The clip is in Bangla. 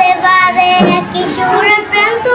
বারে বারে কিশোর প্রান্ত